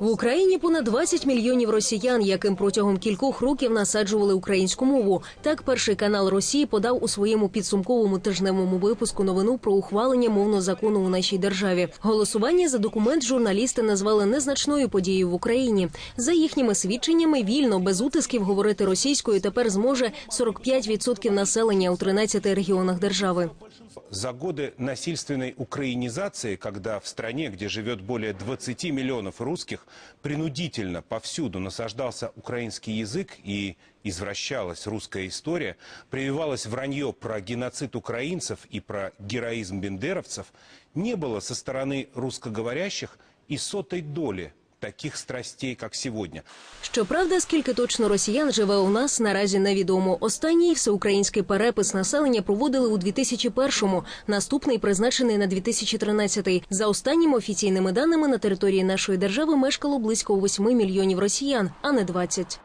В Україні понад 20 мільйонів росіян, яким протягом кількох років насаджували українську мову. Так, перший канал Росії подав у своєму підсумковому тижневому випуску новину про ухвалення мовного закону у нашій державі. Голосування за документ журналісти назвали незначною подією в Україні. За їхніми свідченнями, вільно без утисків говорити російською тепер зможе 45% населення у 13 регіонах держави. За годы насильственной украинизации, когда в стране, где живет более 20 миллионов русских, принудительно повсюду насаждался украинский язык и извращалась русская история, прививалось вранье про геноцид украинцев и про героизм бендеровцев, не было со стороны русскоговорящих и сотой доли таких страстей, як сьогодні. Щоправда, скільки точно росіян живе у нас, наразі невідомо. Останній всеукраїнський перепис населення проводили у 2001-му, наступний призначений на 2013-й. За останніми офіційними даними на території нашої держави мешкало близько 8 мільйонів росіян, а не 20.